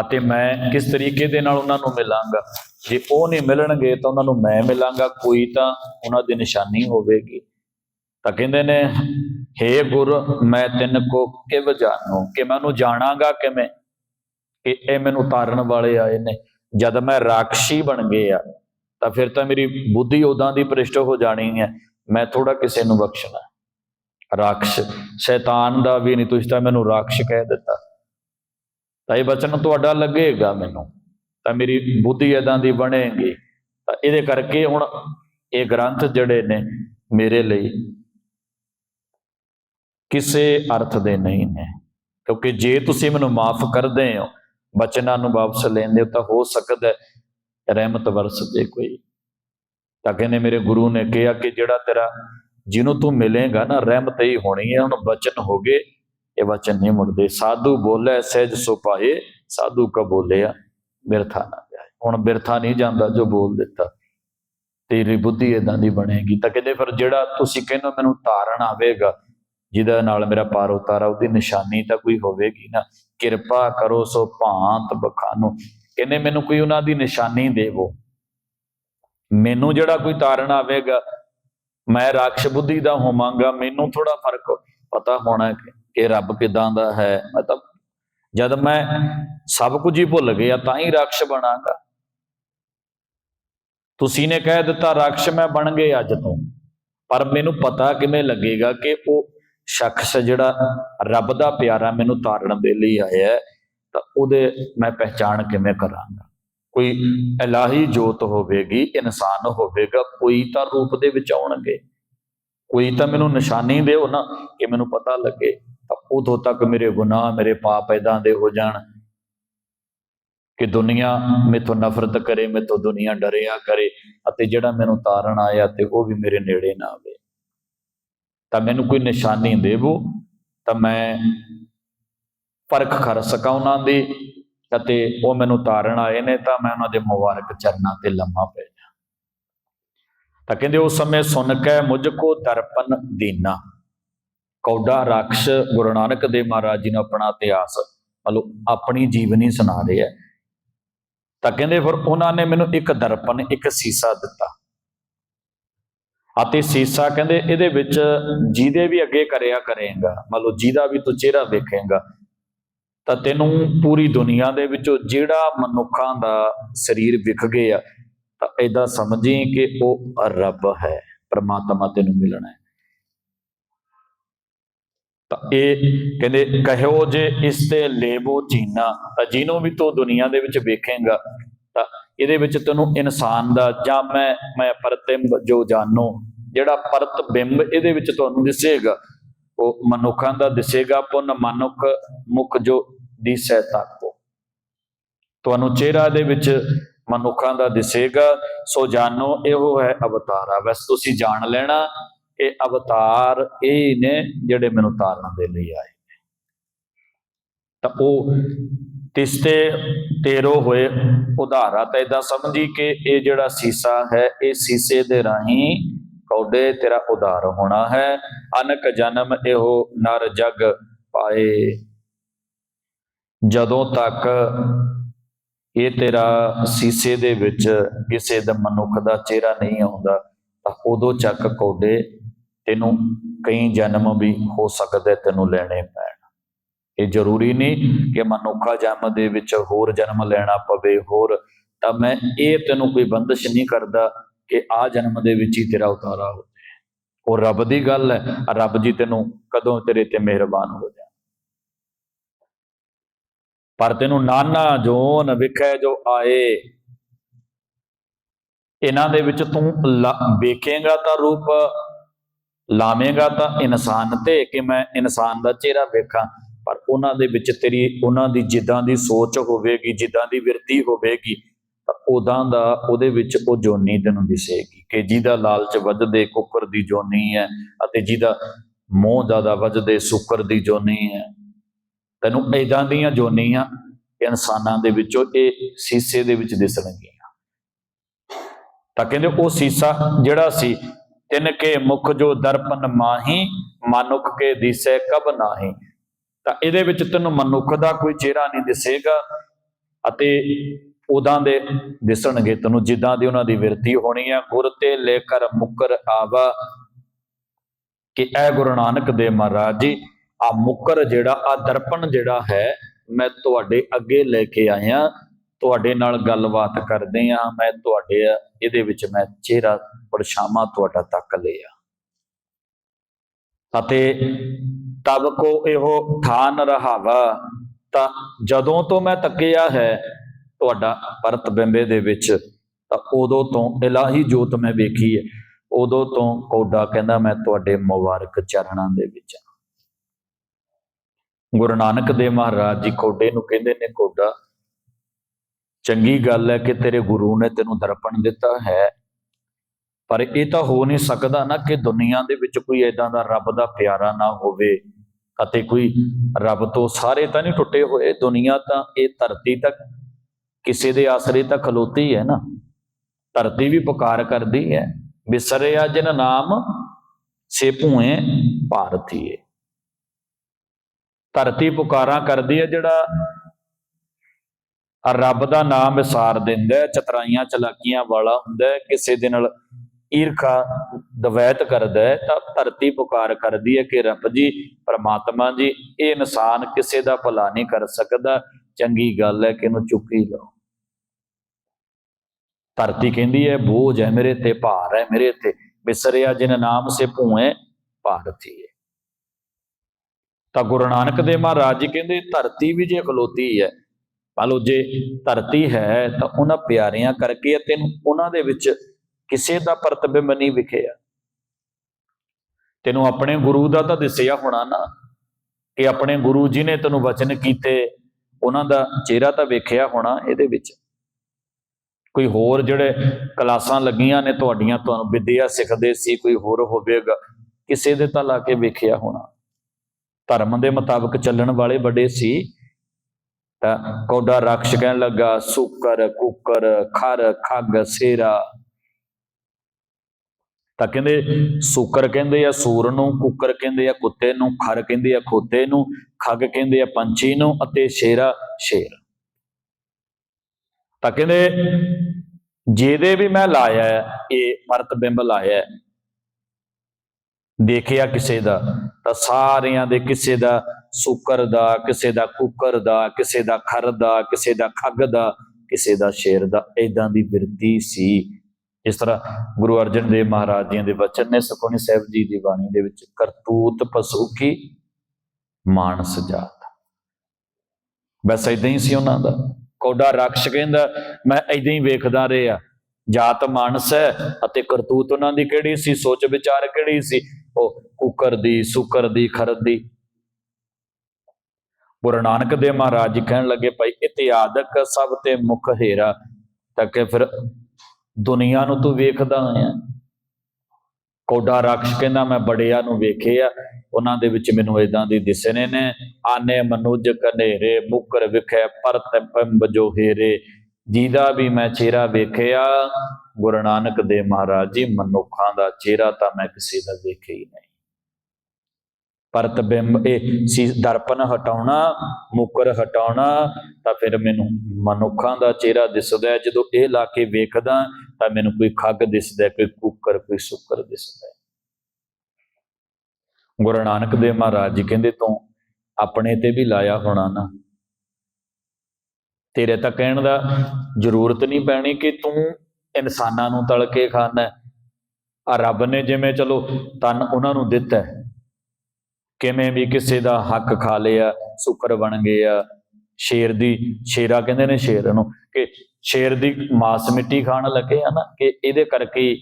ਅਤੇ ਮੈਂ ਕਿਸ ਤਰੀਕੇ ਦੇ ਨਾਲ ਉਹਨਾਂ ਨੂੰ ਮਿਲਾਂਗਾ? ਜੇ ਉਹ ਨਹੀਂ ਮਿਲਣਗੇ ਤਾਂ ਉਹਨਾਂ ਨੂੰ ਮੈਂ ਮਿਲਾਂਗਾ, ਕੋਈ ਤਾਂ ਉਹਨਾਂ ਦੀ ਨਿਸ਼ਾਨੀ ਹੋਵੇਗੀ। ਤਾਂ ਕਹਿੰਦੇ ਨੇ, ਹੇ ਗੁਰ, ਮੈਂ ਤਿੰਨ ਕੋ ਕਿਵ ਜਾਣੂ? ਕਿ ਮੈਂ ਉਹਨੂੰ ਜਾਣਾਂਗਾ ਕਿਵੇਂ? ਕਿ ਇਹ ਮੈਨੂੰ ਤਾਰਨ ਵਾਲੇ ਆਏ ਨੇ। ਜਦ ਮੈਂ ਰਾਖਸ਼ੀ ਬਣ ਗਿਆ, ਤਾਂ ਫਿਰ ਤਾਂ ਮੇਰੀ ਬੁੱਧੀ ਉਦਾਂ ਦੀ ਭ੍ਰਿਸ਼ਟ ਹੋ ਜਾਣੀ ਹੈ। ਮੈਂ ਥੋੜਾ ਕਿਸੇ ਨੂੰ ਬਖਸ਼ਣਾ। ਰਾਖਸ਼, ਸ਼ੈਤਾਨ ਦਾ ਵੀ ਨਹੀਂ, ਤੁਸੀਂ ਤਾਂ ਮੈਨੂੰ ਰਾਖਸ਼ ਕਹਿ ਦਿੱਤਾ। ਤਾਂ ਇਹ ਬਚਨ ਤੁਹਾਡਾ ਲੱਗੇਗਾ ਮੈਨੂੰ। ਤਾਂ ਮੇਰੀ ਬੁੱਧੀ ਇਦਾਂ ਦੀ ਬਣੇਗੀ। ਤਾਂ ਇਹਦੇ ਕਰਕੇ ਹੁਣ ਇਹ ਗ੍ਰੰਥ ਜਿਹੜੇ ਨੇ ਮੇਰੇ ਲਈ ਕਿਸੇ ਅਰਥ ਦੇ ਨਹੀਂ ਨੇ। ਕਿਉਂਕਿ ਜੇ ਤੁਸੀਂ ਮੈਨੂੰ ਮਾਫ ਕਰਦੇ ਹੋ, ਬਚਨਾਂ ਨੂੰ ਵਾਪਸ ਲੈਂਦੇ ਹੋ, ਤਾਂ ਹੋ ਸਕਦਾ ਰਹਿਮਤ ਵਰਸਦੇ ਕੋਈ। ਤਾਂ ਕਹਿੰਦੇ ਮੇਰੇ ਗੁਰੂ ਨੇ ਕਿਹਾ ਕਿ ਜਿਹੜਾ ਤੇਰਾ, ਜਿਹਨੂੰ ਤੂੰ ਮਿਲੇਗਾ ਨਾ, ਰਹਿਮਤ ਹੀ ਹੋਣੀ ਹੈ, ਹੁਣ ਬਚਨ ਹੋ ਗਏ, ਇਹ ਵਚਨ ਨਹੀਂ ਮੁੜਦੇ। ਸਾਧੂ ਬੋਲੇ, ਸਹਿਜ ਸੁਪਾਏ ਸਾਧੂ ਕਾ ਬੋਲਿਆ, ਬਿਰਥਾ ਨਾ ਜਾਏ। ਹੁਣ ਬਿਰਥਾ ਨਹੀਂ ਜਾਂਦਾ ਜੋ ਬੋਲ ਦਿੱਤਾ, ਤੇਰੀ ਬੁੱਧੀ ਇਦਾਂ ਦੀ ਬਣੇਗੀ। ਤਾਂ ਕਹਿੰਦੇ ਫਿਰ ਜਿਹੜਾ ਤੁਸੀਂ ਕਹਿੰਦੇ ਹੋ ਮੈਨੂੰ ਤਾਰਨ ਆਵੇਗਾ ਜਿਹਦਾ ਨਾਲ ਮੇਰਾ ਪਾਰ ਉਤਾਰਾ ਉਹਦੀ ਨਿਸ਼ਾਨੀ ਤਾਂ ਕੋਈ ਹੋਵੇਗੀ ਨਾ। ਕਿਰਪਾ ਕਰੋ ਸੋ ਭਾਂਤ ਬਖਾਨੋ। ਕਹਿੰਦੇ ਮੈਨੂੰ ਕੋਈ ਉਹਨਾਂ ਦੀ ਨਿਸ਼ਾਨੀ ਦੇਵੋ। ਮੈਨੂੰ ਜਿਹੜਾ ਕੋਈ ਤਾਰਨ ਆਵੇਗਾ, ਮੈਂ ਰਾਖਸ਼ ਬੁੱਧੀ ਦਾ ਹੋਵਾਂਗਾ, ਮੈਨੂੰ ਥੋੜਾ ਫ਼ਰਕ ਪਤਾ ਹੋਣਾ ਕਿ ਰੱਬ ਕਿਦਾਂ ਦਾ ਹੈ। ਮੈਂ ਤਾਂ ਜਦ ਮੈਂ ਸਭ ਕੁਝ ਹੀ ਭੁੱਲ ਗਿਆ, ਤਾਂ ਹੀ ਰਾਖਸ਼ ਬਣਾਂਗਾ। ਤੁਸੀਂ ਨੇ ਕਹਿ ਦਿੱਤਾ, ਰਾਖਸ਼ ਮੈਂ ਬਣ ਗਏ ਅੱਜ ਤੋਂ। ਪਰ ਮੈਨੂੰ ਪਤਾ ਕਿਵੇਂ ਲੱਗੇਗਾ ਕਿ ਉਹ ਸ਼ਖਸ ਜਿਹੜਾ ਰੱਬ ਦਾ ਪਿਆਰਾ ਮੈਨੂੰ ਤਾਰਨ ਦੇ ਲਈ ਆਇਆ ਤਾਂ ਉਹਦੇ ਮੈਂ ਪਹਿਚਾਣ ਕਿਵੇਂ ਕਰਾਂਗਾ? ਕੋਈ ਇਲਾਹੀ ਜੋਤ ਹੋਵੇਗੀ, ਇਨਸਾਨ ਹੋਵੇਗਾ, ਕੋਈ ਤਾਂ ਰੂਪ ਦੇ ਵਿੱਚ ਆਉਣਗੇ। ਕੋਈ ਤਾਂ ਮੈਨੂੰ ਨਿਸ਼ਾਨੀ ਦਿਓ ਨਾ ਕਿ ਮੈਨੂੰ ਪਤਾ ਲੱਗੇ, ਤਾਂ ਉਦੋਂ ਤੱਕ ਮੇਰੇ ਗੁਨਾਹ, ਮੇਰੇ ਪਾਪ ਇਦਾਂ ਦੇ ਹੋ ਜਾਣ ਕਿ ਦੁਨੀਆ ਮੇਥੋਂ ਨਫ਼ਰਤ ਕਰੇ, ਮੇਥੋਂ ਦੁਨੀਆ ਡਰਿਆ ਕਰੇ ਅਤੇ ਜਿਹੜਾ ਮੈਨੂੰ ਤਾਰਨ ਆਇਆ ਤੇ ਉਹ ਵੀ ਮੇਰੇ ਨੇੜੇ ਨਾ ਆਵੇ। ਤਾਂ ਮੈਨੂੰ ਕੋਈ ਨਿਸ਼ਾਨੀ ਦੇਵੋ, ਤਾਂ ਮੈਂ ਪਰਖ ਕਰ ਸਕਾਂ ਉਹਨਾਂ ਦੀ ਅਤੇ ਉਹ ਮੈਨੂੰ ਤਾਰਨ ਆਏ ਨੇ ਤਾਂ ਮੈਂ ਉਹਨਾਂ ਦੇ ਮੁਬਾਰਕ ਚਰਨਾਂ ਤੇ ਲੰਮਾ ਪੈ ਜਾ। ਤਾਂ ਕਹਿੰਦੇ ਉਸ ਸਮੇਂ ਸੁਣ ਕੇ ਮੁਝ ਕੋ ਦਰਪਨ ਦੀਨਾ। ਕੌਡਾ ਰਾਖਸ਼ ਗੁਰੂ ਨਾਨਕ ਦੇਵ ਮਹਾਰਾਜ ਜੀ ਨੇ ਆਪਣਾ ਇਤਿਹਾਸ, ਮਤਲਬ ਆਪਣੀ ਜੀਵਨੀ ਸੁਣਾ ਰਹੇ। ਹੈ ਤਾਂ ਕਹਿੰਦੇ ਫਿਰ ਉਹਨਾਂ ਨੇ ਮੈਨੂੰ ਇੱਕ ਦਰਪਨ, ਇੱਕ ਸੀਸਾ ਦਿੱਤਾ। ਅਤੇ ਸੀਸਾ ਕਹਿੰਦੇ ਇਹਦੇ ਵਿੱਚ ਜਿਹਦੇ ਵੀ ਅੱਗੇ ਕਰਿਆ ਕਰੇਗਾ ਮਤਲਬ ਜਿਹਦਾ ਵੀ ਤੂੰ ਚਿਹਰਾ ਵੇਖੇਗਾ, ਤਾਂ ਤੈਨੂੰ ਪੂਰੀ ਦੁਨੀਆ ਦੇ ਵਿੱਚੋਂ ਜਿਹੜਾ ਮਨੁੱਖਾਂ ਦਾ ਸਰੀਰ ਵਿਖ ਗਿਆ, ਤਾਂ ਐਦਾਂ ਸਮਝੀ ਕਿ ਉਹ ਰੱਬ ਹੈ, ਪਰਮਾਤਮਾ ਤੈਨੂੰ ਮਿਲਣਾ ਹੈ। ਤਾਂ ਇਹ ਕਹਿੰਦੇ, ਕਹਿਓ ਜੇ ਇਸ ਤੇ ਲੇਬੋ ਜੀਨਾ, ਤਾਂ ਜਿਹਨੂੰ ਵੀ ਤੂੰ ਦੁਨੀਆ ਦੇ ਵਿੱਚ ਵੇਖੇਗਾ, ਤਾਂ ਇਹਦੇ ਵਿੱਚ ਤੈਨੂੰ ਇਨਸਾਨ ਦਾ ਜਾਂ ਮੈਂ ਮੈਂ ਪ੍ਰਤਿੰਬ ਜੋ ਜਾਣੋ ਜਿਹੜਾ ਪਰਤ ਬਿੰਬ ਇਹਦੇ ਵਿੱਚ ਤੁਹਾਨੂੰ ਦਿਸੇਗਾ, ਉਹ ਮਨੁੱਖਾਂ ਦਾ ਦਿਸੇਗਾ, ਪੁੰਨ ਮਨੁੱਖ ਮੁਖ ਜੋ ਦਿਸੈ ਤਾਕੋ ਤੁਹਾਨੂੰ ਚਿਹਰਾ ਦੇ ਵਿੱਚ ਮਨੁੱਖਾਂ ਦਾ ਦਿਸੇਗਾ, ਸੋ ਜਾਣੋ ਇਹੋ ਹੈ ਅਵਤਾਰਾ। ਬਸ ਤੁਸੀਂ ਜਾਣ ਲੈਣਾ ਇਹ ਅਵਤਾਰ ਇਹ ਨੇ ਜਿਹੜੇ ਮੈਨੂੰ ਤਾਰਨ ਦੇ ਲਈ ਆਏ ਨੇ। ਤਾਂ ਉਹ ਤਿਸਤੇ ਤੇਰੋ ਹੋਏ ਉਧਾਰਾ ਤਾਂ ਇਦਾਂ ਸਮਝੀ ਕਿ ਇਹ ਜਿਹੜਾ ਸੀਸਾ ਹੈ, ਇਹ ਸੀਸੇ ਦੇ ਰਾਹੀਂ ਕੌਡੇ ਤੇਰਾ ਉਦਾਰ ਹੋਣਾ ਹੈ। ਅਨਕ ਜਨਮ ਇਹੋ ਨਰ ਜਗ ਪਾਏ। ਜਦੋਂ ਤੱਕ ਇਹ ਤੇਰਾ ਸੀਸੇ ਦੇ ਵਿੱਚ ਕਿਸੇ ਦਾ ਮਨੁੱਖ ਦਾ ਚਿਹਰਾ ਨਹੀਂ ਆਉਂਦਾ, ਤਾਂ ਉਦੋਂ ਚੱਕ ਕੌਡੇ ਤੈਨੂੰ ਕਈ ਜਨਮ ਵੀ ਹੋ ਸਕਦੇ ਤੈਨੂੰ ਲੈਣੇ ਪੈਣ। ਇਹ ਜ਼ਰੂਰੀ ਨਹੀਂ ਕਿ ਮਨੁੱਖਾ ਜਨਮ ਦੇ ਵਿੱਚ ਹੋਰ ਜਨਮ ਲੈਣਾ ਪਵੇ ਹੋਰ। ਤਾਂ ਮੈਂ ਇਹ ਤੈਨੂੰ ਕੋਈ ਬੰਦਸ਼ ਨਹੀਂ ਕਰਦਾ ਕਿ ਆ ਜਨਮ ਦੇ ਵਿੱਚ ਹੀ ਤੇਰਾ ਉਤਾਰਾ ਹੋ ਜਾਏ। ਉਹ ਰੱਬ ਦੀ ਗੱਲ ਹੈ ਰੱਬ ਜੀ ਤੈਨੂੰ ਕਦੋਂ ਤੇਰੇ ਤੇ ਮਿਹਰਬਾਨ ਹੋ ਜਾਏ ਪਰ ਤੈਨੂੰ ਨਾਨਾ ਜੋਨ ਵਿਖੇ ਜੋ ਆਏ, ਇਹਨਾਂ ਦੇ ਵਿੱਚ ਤੂੰ ਲ- ਵੇਖੇਂਗਾ ਤਾਂ ਰੂਪ, ਲਾਵੇਂਗਾ ਤਾਂ ਇਨਸਾਨ ਤੇ ਕਿ ਮੈਂ ਇਨਸਾਨ ਦਾ ਚਿਹਰਾ ਵੇਖਾਂ। ਪਰ ਉਹਨਾਂ ਦੇ ਵਿੱਚ ਤੇਰੀ, ਉਹਨਾਂ ਦੀ ਜਿੱਦਾਂ ਦੀ ਸੋਚ ਹੋਵੇਗੀ, ਜਿੱਦਾਂ ਦੀ ਵਿਰਤੀ ਹੋਵੇਗੀ ਉਦਾਂ ਦਾ ਉਹਦੇ ਵਿੱਚ ਉਹ ਜੋਨੀ ਤੈਨੂੰ ਦਿਸੇਗੀ ਕਿ ਜਿਹਦਾ ਲਾਲਚ ਵੱਜਦੇ ਕੁੱਕਰ ਦੀ ਜੋਨੀ ਹੈ ਅਤੇ ਜਿਹਦਾ ਮੋਹ ਜ਼ਿਆਦਾ ਵੱਜਦੇ ਸੁੱਕਰ ਦੀ ਜੋਨੀ ਹੈ। ਤੈਨੂੰ ਇਦਾਂ ਦੀਆਂ ਜੋਨੀਆਂ ਇਨਸਾਨਾਂ ਦੇ ਵਿੱਚੋਂ ਇਹ ਸੀਸੇ ਦੇ ਵਿੱਚ ਦਿਸਣਗੀਆਂ। ਤਾਂ ਕਹਿੰਦੇ ਉਹ ਸੀਸਾ ਜਿਹੜਾ ਸੀ, ਤਿੰਨ ਕੇ ਮੁਖ ਜੋ ਦਰਪਨ ਮਾਹੀ, ਮਨੁੱਖ ਕੇ ਦਿਸੇ ਕਬ ਨਾਹੀ। ਤਾਂ ਇਹਦੇ ਵਿੱਚ ਤੈਨੂੰ ਮਨੁੱਖ ਦਾ ਕੋਈ ਚਿਹਰਾ ਨਹੀਂ ਦਿਸੇਗਾ ਅਤੇ ਉਦਾਂ ਦੇ ਦਿਸਣਗੇ ਤੈਨੂੰ, ਜਿੱਦਾਂ ਦੀ ਉਹਨਾਂ ਦੀ ਵਿਰਤੀ ਹੋਣੀ ਹੈ ਗੁਰ ਤੇ ਲੈ ਕਰ ਮੁਕਰ ਆਵਾ ਕਿ ਐ ਗੁਰੂ ਨਾਨਕ ਦੇ ਮਹਾਰਾਜ ਜੀ, ਆ ਮੁਕਰ ਜਿਹੜਾ, ਆ ਦਰਪਣ ਜਿਹੜਾ ਹੈ, ਮੈਂ ਤੁਹਾਡੇ ਅੱਗੇ ਲੈ ਕੇ ਆਇਆ। ਤੁਹਾਡੇ ਨਾਲ ਗੱਲਬਾਤ ਕਰਦੇ ਆ। ਮੈਂ ਤੁਹਾਡੇ, ਇਹਦੇ ਵਿੱਚ ਮੈਂ ਚਿਹਰਾ ਪਰਛਾਵਾਂ ਤੁਹਾਡਾ ਤੱਕ ਲਿਆ। ਅਤੇ ਤਬ ਕੋ ਇਹੋ ਠਾਨ ਰਹਾਵਾ। ਤਾਂ ਜਦੋਂ ਤੋਂ ਮੈਂ ਤੱਕਿਆ ਹੈ ਤੁਹਾਡਾ ਪਰਤ ਬਿੰਬੇ ਦੇ ਵਿੱਚ, ਤਾਂ ਉਦੋਂ ਤੋਂ ਇਲਾਹੀ ਜੋਤ ਮੈਂ ਵੇਖੀ ਹੈ ਉਦੋਂ ਤੋਂ ਕੋਡਾ ਕਹਿੰਦਾ, ਮੈਂ ਤੁਹਾਡੇ ਮੁਬਾਰਕ ਚਰਨਾਂ ਦੇ ਵਿੱਚ ਗੁਰੂ ਨਾਨਕ ਦੇਵ ਮਹਾਰਾਜ ਜੀ ਕੋਡੇ ਨੂੰ ਕਹਿੰਦੇ ਨੇ, ਕੋਡਾ, ਚੰਗੀ ਗੱਲ ਹੈ ਕਿ ਤੇਰੇ ਗੁਰੂ ਨੇ ਤੈਨੂੰ ਦਰਪਣ ਦਿੱਤਾ ਹੈ। ਪਰ ਇਹ ਤਾਂ ਹੋ ਨਹੀਂ ਸਕਦਾ ਨਾ ਕਿ ਦੁਨੀਆ ਦੇ ਵਿੱਚ ਕੋਈ ਐਦਾਂ ਦਾ ਰੱਬ ਦਾ ਪਿਆਰਾ ਨਾ ਹੋਵੇ ਅਤੇ ਕੋਈ ਰੱਬ ਤੋਂ ਸਾਰੇ ਤਾਂ ਨਹੀਂ ਟੁੱਟੇ ਹੋਏ। ਦੁਨੀਆ ਤਾਂ ਇਹ ਧਰਤੀ ਤੱਕ ਕਿਸੇ ਦੇ ਆਸਰੇ ਤਾਂ ਖਲੋਤੀ ਹੈ ਨਾ ਧਰਤੀ ਵੀ ਪੁਕਾਰ ਕਰਦੀ ਹੈ ਬਿਸਰਿਆ ਜਿਨ ਨਾਮ ਸੇ ਭੂਏ ਭਾਰਤੀਏ। ਧਰਤੀ ਪੁਕਾਰਾਂ ਕਰਦੀ ਹੈ ਜਿਹੜਾ ਰੱਬ ਦਾ ਨਾਮ ਵਿਸਾਰ ਦਿੰਦਾ ਚਤਰਾਈਆਂ ਚਲਾਕੀਆਂ ਵਾਲਾ ਹੁੰਦਾ ਹੈ, ਕਿਸੇ ਦੇ ਨਾਲ ਈਰਖਾ ਦਵੈਤ ਕਰਦਾ ਹੈ ਤਾਂ ਧਰਤੀ ਪੁਕਾਰ ਕਰਦੀ ਹੈ ਕਿ ਰੱਬ ਜੀ ਪਰਮਾਤਮਾ ਜੀ ਇਹ ਇਨਸਾਨ ਕਿਸੇ ਦਾ ਭਲਾ ਨਹੀਂ ਕਰ ਸਕਦਾ ਚੰਗੀ ਗੱਲ ਹੈ ਕਿ ਇਹਨੂੰ ਹੀ ਲਓ। ਧਰਤੀ ਕਹਿੰਦੀ ਹੈ, ਬੋਝ ਹੈ ਮੇਰੇ ਤੇ, ਭਾਰ ਹੈ ਮੇਰੇ ਤੇ। ਬਿਸਰਿਆ ਜਿਨ ਨਾਮ ਸੇ ਭੂਏ, ਭਾਰਤੀ ਹੈ ਤਾਂ ਗੁਰੂ ਨਾਨਕ ਦੇਵ ਮਹਾਰਾਜ ਜੀ ਕਹਿੰਦੇ, ਧਰਤੀ ਵੀ ਜੇ ਖਲੋਤੀ ਹੈ, ਮੰਨ ਲਓ ਜੇ ਧਰਤੀ ਹੈ ਤਾਂ ਉਹਨਾਂ ਪਿਆਰਿਆਂ ਕਰਕੇ ਤੈਨੂੰ ਉਹਨਾਂ ਦੇ ਵਿੱਚ ਕਿਸੇ ਦਾ ਪ੍ਰਤਿਬਿੰਬ ਨਹੀਂ ਵਿਖਿਆ। ਤੈਨੂੰ ਆਪਣੇ ਗੁਰੂ ਦਾ ਤਾਂ ਦਿਸਿਆ ਹੋਣਾ ਨਾ ਕਿ ਆਪਣੇ ਗੁਰੂ ਜੀ ਨੇ ਤੈਨੂੰ ਵਚਨ ਕੀਤੇ। ਉਹਨਾਂ ਦਾ ਚਿਹਰਾ ਤਾਂ ਵੇਖਿਆ ਹੋਣਾ ਇਹਦੇ ਵਿੱਚ। ਕੋਈ ਹੋਰ ਜਿਹੜੇ ਕਲਾਸਾਂ ਲੱਗੀਆਂ ਨੇ ਤੁਹਾਡੀਆਂ, ਤੁਹਾਨੂੰ ਵਿਦਿਆ ਸਿੱਖਦੇ ਸੀ, ਕੋਈ ਹੋਰ ਹੋਵੇਗਾ, ਕਿਸੇ ਦੇ ਤਾਂ ਲਾ ਕੇ ਵੇਖਿਆ ਹੋਣਾ। ਧਰਮ ਦੇ ਮੁਤਾਬਕ ਚੱਲਣ ਵਾਲੇ ਵੱਡੇ ਸੀ। ਤਾਂ ਕੌਡਾ ਰਾਖਸ਼ ਕਹਿਣ ਲੱਗਾ, ਸੁਕਰ, ਕੁੱਕਰ, ਖਰ, ਖੱਗ, ਸੇਰਾ। ਤਾਂ ਕਹਿੰਦੇ, ਸੁਕਰ ਕਹਿੰਦੇ ਆ ਸੂਰ ਨੂੰ, ਕੁੱਕਰ ਕਹਿੰਦੇ ਆ ਕੁੱਤੇ ਨੂੰ, ਖਰ ਕਹਿੰਦੇ ਆ ਖੋਤੇ ਨੂੰ। ਖੱਗ ਕਹਿੰਦੇ ਆ ਪੰਛੀ ਨੂੰ ਅਤੇ ਸ਼ੇਰਾ ਸ਼ੇਰ। ਤਾਂ ਕਹਿੰਦੇ, ਜਿਹਦੇ ਵੀ ਮੈਂ ਲਾਇਆ ਇਹ ਮਰਤ ਬਿੰਬ ਲਾਇਆ ਦੇਖਿਆ ਕਿਸੇ ਦਾ, ਤਾਂ ਸਾਰਿਆਂ ਦੇ ਕਿਸੇ ਦਾ ਸੁਕਰ ਦਾ, ਕਿਸੇ ਦਾ ਕੁੱਕਰ ਦਾ, ਕਿਸੇ ਦਾ ਖਰ ਦਾ, ਕਿਸੇ ਦਾ ਖੱਗ ਦਾ, ਕਿਸੇ ਦਾ ਸ਼ੇਰ ਦਾ। ਇਦਾਂ ਦੀ ਬਿਰਤੀ ਸੀ। ਇਸ ਤਰ੍ਹਾਂ ਗੁਰੂ ਅਰਜਨ ਦੇਵ ਮਹਾਰਾਜ ਜੀ ਦੇ ਵਚਨ ਨੇ, ਸੁਖਮਨੀ ਸਾਹਿਬ ਜੀ ਦੀ ਬਾਣੀ ਦੇ ਵਿੱਚ, ਕਰਤੂਤ ਪਸੂ ਮਾਨਸ ਜਾਤ। ਬਸ ਇਦਾਂ ਹੀ ਸੀ ਉਹਨਾਂ ਦਾ। ਕੋਡਾ ਰਾਖਸ਼ ਕਹਿੰਦਾ, ਮੈਂ ਇਦਾਂ ਹੀ ਵੇਖਦਾ ਰਿਹਾ। ਜਾਤ ਮਾਨਸ ਹੈ ਅਤੇ ਕਰਤੂਤ ਉਹਨਾਂ ਦੀ ਕਿਹੜੀ ਸੀ? ਸੋਚ ਵਿਚਾਰ ਕਿਹੜੀ ਸੀ? ਉਹ ਕੁੱਕਰ ਦੀ, ਸੁਕਰ ਦੀ ਖਰਦ ਦੀ। ਗੁਰੂ ਨਾਨਕ ਦੇਵ ਮਹਾਰਾਜ ਜੀ ਕਹਿਣ ਲੱਗੇ, ਭਾਈ ਇਤਿਆਦਕ ਸਭ ਤੇ ਮੁਖ ਹੇਰਾ ਤਾਂ ਕਿ ਫਿਰ ਦੁਨੀਆ ਨੂੰ ਤੂੰ ਵੇਖਦਾ ਆ ਕੋਡਾ ਰਾਖਸ਼ ਕਹਿੰਦਾ, ਮੈਂ ਬੜਿਆਂ ਨੂੰ ਵੇਖਿਆ, ਉਹਨਾਂ ਦੇ ਵਿੱਚ ਮੈਨੂੰ ਇਦਾਂ ਦੀ ਦਿਸਣੇ ਨੇ। ਆਨੇ ਮਨੁਜ ਕਨੇਰੇ ਮੁਕਰ ਵਿਖੇ ਪਰਤ ਪੰਬ ਜੋ ਹੇਰੇ। ਜਿਹਦਾ ਵੀ ਮੈਂ ਚਿਹਰਾ ਵੇਖਿਆ, ਗੁਰੂ ਨਾਨਕ ਦੇਵ ਮਹਾਰਾਜ ਜੀ, ਮਨੁੱਖਾਂ ਦਾ ਚਿਹਰਾ ਤਾਂ ਮੈਂ ਕਿਸੇ ਦਾ ਵੇਖਿਆ ਹੀ ਨਹੀਂ। ਪਰਤਬਿੰਬ ਇਹ ਸੀ ਦਰਪਨ ਹਟਾਉਣਾ, ਮੁਕਰ ਹਟਾਉਣਾ, ਤਾਂ ਫਿਰ ਮੈਨੂੰ ਮਨੁੱਖਾਂ ਦਾ ਚਿਹਰਾ ਦਿਸਦਾ ਜਦੋਂ ਇਹ ਲਾ ਕੇ ਵੇਖਦਾ, ਤਾਂ ਮੈਨੂੰ ਕੋਈ ਖੱਗ ਦਿਸਦਾ ਕੋਈ ਕੁੱਕਰ, ਕੋਈ ਸੁੱਕਰ ਦਿਸਦਾ ਗੁਰੂ ਨਾਨਕ ਦੇਵ ਮਹਾਰਾਜ ਜੀ ਕਹਿੰਦੇ, ਤੂੰ ਆਪਣੇ ਤੇ ਵੀ ਲਾਇਆ ਹੋਣਾ ਨਾ। ਤੇਰੇ ਤਾਂ ਕਹਿਣ ਦਾ ਜ਼ਰੂਰਤ ਨਹੀਂ ਪੈਣੀ ਕਿ ਤੂੰ ਇਨਸਾਨਾਂ ਨੂੰ ਤਲ ਕੇ ਖਾਣਾ ਆ ਰੱਬ ਨੇ ਜਿਵੇਂ, ਚਲੋ, ਤਨ ਉਹਨਾਂ ਨੂੰ ਦਿੱਤਾ ਕਿਵੇਂ ਵੀ ਕਿਸੇ ਦਾ ਹੱਕ ਖਾ ਲਿਆ, ਸੁਕਰ ਬਣ ਗਏ ਆ। ਸ਼ੇਰ ਦੀ, ਸ਼ੇਰਾ ਕਹਿੰਦੇ ਨੇ ਸ਼ੇਰ ਨੂੰ ਕਿ ਸ਼ੇਰ ਦੀ ਮਾਸ ਮਿੱਟੀ ਖਾਣ ਲੱਗੇ ਆ ਨਾ ਕਿ ਇਹਦੇ ਕਰਕੇ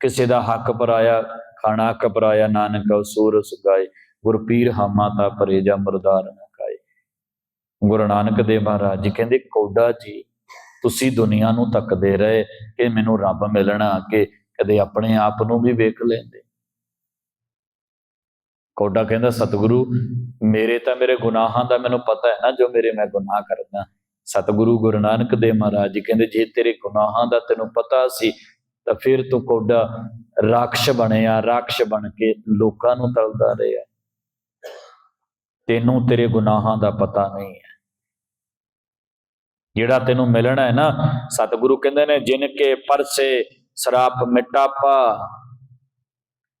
ਕਿਸੇ ਦਾ ਹੱਕ ਪਰਾਇਆ, ਖਾਣਾ ਕਪਰਾਇਆ ਨਾਨਕ ਸੂਰ ਸੁਗਾਏ ਗੁਰ ਪੀਰ ਹਾਮਾ ਤਾ ਪਰੇ ਜਾ ਮਰਦਾਰ ਨਾ ਖਾਏ। ਗੁਰੂ ਨਾਨਕ ਦੇਵ ਮਹਾਰਾਜ ਜੀ ਕਹਿੰਦੇ ਕੋਡਾ ਜੀ, ਤੁਸੀਂ ਦੁਨੀਆ ਨੂੰ ਤੱਕਦੇ ਰਹੇ ਕਿ ਮੈਨੂੰ ਰੱਬ ਮਿਲਣਾ, ਕਿ ਕਦੇ ਆਪਣੇ ਆਪ ਨੂੰ ਵੀ ਵੇਖ ਲੈਂਦੇ। ਕੋਡਾ ਕਹਿੰਦਾ, ਸਤਿਗੁਰੂ, ਮੇਰੇ ਤਾਂ ਮੇਰੇ ਗੁਨਾਹਾਂ ਦਾ ਮੈਨੂੰ ਪਤਾ ਹੈ ਨਾ ਜੋ ਮੇਰੇ ਮੈਂ ਗੁਨਾਹ ਕਰਦਾ। ਸਤਿਗੁਰੂ ਗੁਰੂ ਨਾਨਕ ਦੇਵ ਮਹਾਰਾਜ ਜੀ ਕਹਿੰਦੇ, ਜੇ ਤੇਰੇ ਗੁਨਾਹਾਂ ਦਾ ਤੈਨੂੰ ਪਤਾ ਸੀ, ਤਾਂ ਫਿਰ ਤੂੰ ਕੋਡਾ ਰਾਖਸ਼ ਬਣਿਆ, ਰਾਖਸ਼ ਬਣ ਕੇ ਲੋਕਾਂ ਨੂੰ ਤਲਦਾ ਰਿਹਾ। ਤੈਨੂੰ ਤੇਰੇ ਗੁਨਾਹਾਂ ਦਾ ਪਤਾ ਨਹੀਂ ਹੈ। ਜਿਹੜਾ ਤੈਨੂੰ ਮਿਲਣਾ ਹੈ ਨਾ, ਸਤਿਗੁਰੂ ਕਹਿੰਦੇ ਨੇ, ਜਿਨ ਕੇ ਪਰਸੇ ਸਰਾਪ ਮਿਟਾਪਾ।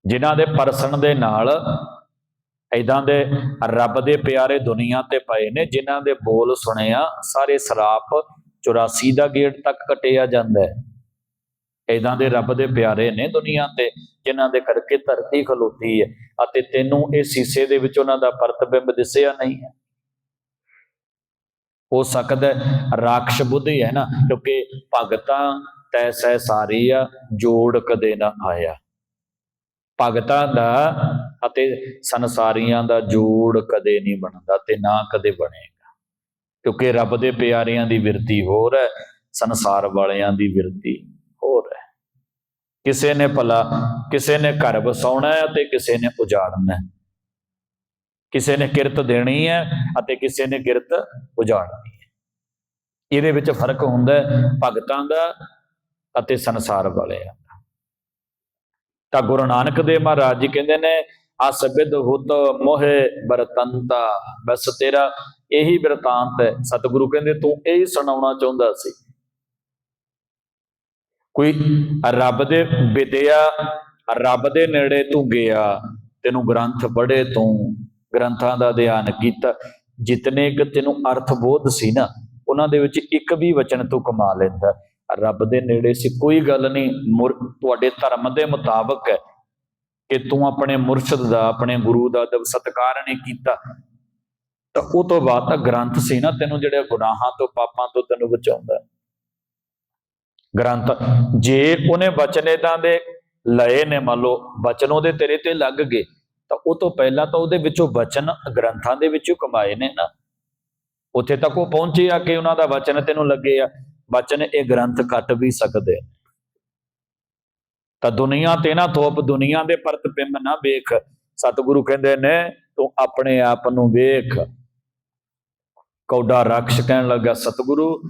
ਜਿਨ੍ਹਾਂ ਦੇ ਪਰਸਣ ਦੇ ਨਾਲ ਐਦਾਂ ਦੇ ਰੱਬ ਦੇ ਪਿਆਰੇ ਦੁਨੀਆ ਤੇ ਪਏ ਨੇ ਜਿਨ੍ਹਾਂ ਦੇ ਬੋਲ ਸੁਣਿਆ ਸਾਰੇ ਸਰਾਪ 84 ਦਾ ਗੇਟ ਤੱਕ ਕਟਿਆ ਜਾਂਦਾ ਹੈ। ਐਦਾਂ ਦੇ ਰੱਬ ਦੇ ਪਿਆਰੇ ਨੇ ਦੁਨੀਆ ਤੇ ਜਿਨ੍ਹਾਂ ਦੇ ਕਰਕੇ ਧਰਤੀ ਖਲੋਤੀ ਹੈ ਅਤੇ ਤੈਨੂੰ ਇਹ ਸੀਸੇ ਦੇ ਵਿੱਚ ਉਹਨਾਂ ਦਾ ਪ੍ਰਤਿਬਿੰਬ ਦਿਸਿਆ ਨਹੀਂ ਹੈ। ਹੋ ਸਕਦਾ ਰਾਖਸ਼ ਬੁੱਧੀ ਹੈ ਨਾ ਕਿਉਂਕਿ ਭਗਤਾਂ ਤੈਸੈ ਸਾਰੀ ਆ ਜੋੜ ਕਦੇ ਨਾ ਆਇਆ। ਭਗਤਾਂ ਦਾ ਅਤੇ ਸੰਸਾਰੀਆਂ ਦਾ ਜੋੜ ਕਦੇ ਨਹੀਂ ਬਣਦਾ ਤੇ ਨਾ ਕਦੇ ਬਣੇਗਾ। ਕਿਉਂਕਿ ਰੱਬ ਦੇ ਪਿਆਰਿਆਂ ਦੀ ਵਿਰਤੀ ਹੋਰ ਹੈ, ਸੰਸਾਰ ਵਾਲਿਆਂ ਦੀ ਵਿਰਤੀ ਹੋਰ ਹੈ। ਕਿਸੇ ਨੇ ਭਲਾ, ਕਿਸੇ ਨੇ ਘਰ ਵਸਾਉਣਾ ਹੈ ਅਤੇ ਕਿਸੇ ਨੇ ਉਜਾੜਨਾ ਹੈ। ਕਿਸੇ ਨੇ ਕਿਰਤ ਦੇਣੀ ਹੈ ਅਤੇ ਕਿਸੇ ਨੇ ਕਿਰਤ ਉਜਾੜਨੀ ਹੈ। ਇਹਦੇ ਵਿੱਚ ਫ਼ਰਕ ਹੁੰਦਾ ਹੈ ਭਗਤਾਂ ਦਾ ਅਤੇ ਸੰਸਾਰ ਵਾਲਿਆਂ ਦਾ। ਤਾਂ ਗੁਰੂ ਨਾਨਕ ਦੇਵ ਮਹਾਰਾਜ ਜੀ ਕਹਿੰਦੇ ਨੇ ਅਸਬਿਦ ਹੁਤ ਮੋਹਿ ਬਰਤੰਤਾ, ਬਸ ਤੇਰਾ ਇਹੀ ਵਰਤਾਂਤ ਹੈ। ਸਤਿਗੁਰੂ ਕਹਿੰਦੇ, ਤੂੰ ਇਹ ਸੁਣਾਉਣਾ ਚਾਹੁੰਦਾ ਸੀ। ਕੋਈ ਰੱਬ ਦੇ ਵਿਦਿਆ, ਰੱਬ ਦੇ ਨੇੜੇ ਤੂੰ ਗਿਆ, ਤੈਨੂੰ ਗ੍ਰੰਥ ਪੜ੍ਹੇ ਤੂੰ, ਗ੍ਰੰਥਾਂ ਦਾ ਅਧਿਐਨ ਕੀਤਾ। ਜਿਤਨੇ ਕਿ ਤੈਨੂੰ ਅਰਥ ਬੋਧ ਸੀ ਨਾ, ਉਹਨਾਂ ਦੇ ਵਿੱਚ ਇੱਕ ਵੀ ਵਚਨ ਤੂੰ ਕਮਾ ਲੈਂਦਾ। ਰੱਬ ਦੇ ਨੇੜੇ ਸੀ। ਕੋਈ ਗੱਲ ਨਹੀਂ, ਮੁਰ- ਤੁਹਾਡੇ ਧਰਮ ਦੇ ਮੁਤਾਬਕ ਹੈ ਕਿ ਤੂੰ ਆਪਣੇ ਮੁਰਸ਼ਿਦ ਦਾ, ਆਪਣੇ ਗੁਰੂ ਦਾ ਜਦ ਸਤਿਕਾਰ ਨਹੀਂ ਕੀਤਾ, ਤਾਂ ਉਹ ਤੋਂ ਬਾਅਦ ਤਾਂ ਗ੍ਰੰਥ ਸੀ ਨਾ ਤੈਨੂੰ ਜਿਹੜੇ ਗੁਨਾਹਾਂ ਤੋਂ, ਪਾਪਾਂ ਤੋਂ ਤੈਨੂੰ ਬਚਾਉਂਦਾ। ਗ੍ਰੰਥ, ਜੇ ਉਹਨੇ ਬਚਨ ਏਦਾਂ ਦੇ ਲਏ ਨੇ, ਮੰਨ ਲਓ ਬਚਨ ਉਹਦੇ ਤੇਰੇ ਤੇ ਲੱਗ ਗਏ, ਤਾਂ ਉਹ ਤੋਂ ਪਹਿਲਾਂ ਤਾਂ ਉਹਦੇ ਵਿੱਚੋਂ ਬਚਨ ਗ੍ਰੰਥਾਂ ਦੇ ਵਿੱਚੋਂ ਕਮਾਏ ਨੇ ਨਾ। ਉੱਥੇ ਤੱਕ ਉਹ ਪਹੁੰਚੇ ਆ ਕਿ ਉਹਨਾਂ ਦਾ ਵਚਨ ਤੈਨੂੰ ਲੱਗੇ ਆ। ਬਚਨ ਇਹ ਗ੍ਰੰਥ ਕੱਟ ਵੀ ਸਕਦੇ ਨੇ। ਤਾਂ ਦੁਨੀਆ ਤੇ ਨਾ ਥੋਪ ਦੁਨੀਆ ਦੇ ਪਰਤ ਪ੍ਰਤਿਬਿੰਬ ਨਾ ਵੇਖ। ਸਤਿਗੁਰੂ ਕਹਿੰਦੇ ਨੇ, ਤੂੰ ਆਪਣੇ ਆਪ ਨੂੰ ਵੇਖ। ਕੌਡਾ ਰਕਸ਼ ਕਹਿਣ ਲੱਗਾ, ਸਤਿਗੁਰੂ,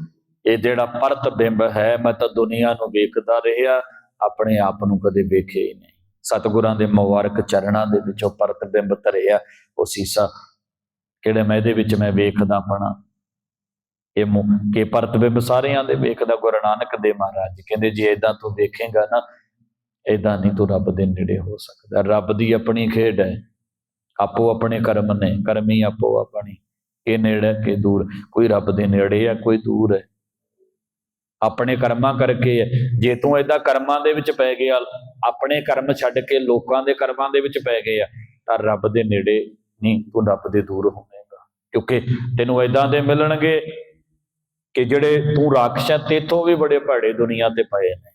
ਇਹ ਜਿਹੜਾ ਪਰਤ ਬਿੰਬ ਹੈ, ਮੈਂ ਤਾਂ ਦੁਨੀਆ ਨੂੰ ਵੇਖਦਾ ਰਿਹਾ, ਆਪਣੇ ਆਪ ਨੂੰ ਕਦੇ ਵੇਖਿਆ ਹੀ ਨਹੀਂ। ਸਤਿਗੁਰਾਂ ਦੇ ਮੁਬਾਰਕ ਚਰਨਾਂ ਦੇ ਵਿੱਚੋਂ ਪਰਤ ਬਿੰਬ ਧਰਿਆ, ਉਹ ਸੀਸਾ ਕਿਹੜੇ ਮੈਂ ਇਹਦੇ ਵਿੱਚ ਮੈਂ ਵੇਖਦਾ ਆਪਣਾ ਇਹ ਮੁ- ਕਿ ਪ੍ਰਤਿਬਿੰਬ ਸਾਰਿਆਂ ਦੇ ਵੇਖਦਾ, ਗੁਰੂ ਨਾਨਕ ਦੇਵ ਮਹਾਰਾਜ ਕਹਿੰਦੇ, ਜੇ ਇਦਾਂ ਤੂੰ ਵੇਖੇਗਾ ਨਾ ਇਦਾਂ ਨਹੀਂ ਤੂੰ ਰੱਬ ਦੇ ਨੇੜੇ ਹੋ ਸਕਦਾ। ਰੱਬ ਦੀ ਆਪਣੀ ਖੇਡ ਹੈ। ਆਪੋ ਆਪਣੇ ਕਰਮ ਨੇ, ਕਰਮੀ ਆਪੋ ਆਪਣੀ। ਕਿ ਨੇੜੇ ਕਿ ਦੂਰ? ਕੋਈ ਰੱਬ ਦੇ ਨੇੜੇ ਹੈ, ਕੋਈ ਦੂਰ ਹੈ? ਆਪਣੇ ਕਰਮਾਂ ਕਰਕੇ ਹੈ। ਜੇ ਤੂੰ ਇਦਾਂ ਕਰਮਾਂ ਦੇ ਵਿੱਚ ਪੈ ਗਿਆ, ਆਪਣੇ ਕਰਮ ਛੱਡ ਕੇ ਲੋਕਾਂ ਦੇ ਕਰਮਾਂ ਦੇ ਵਿੱਚ ਪੈ ਗਏ ਆ ਤਾਂ ਰੱਬ ਦੇ ਨੇੜੇ ਨਹੀਂ ਤੂੰ ਰੱਬ ਦੇ ਦੂਰ ਹੋਵੇਂਗਾ। ਕਿਉਂਕਿ ਤੈਨੂੰ ਇਦਾਂ ਦੇ ਮਿਲਣਗੇ ਕਿ ਜਿਹੜੇ ਤੂੰ ਰਾਖਸ਼ ਹੈ ਤੇਥੋਂ ਵੀ ਬੜੇ ਭੜੇ ਦੁਨੀਆ ਤੇ ਪਏ ਨੇ।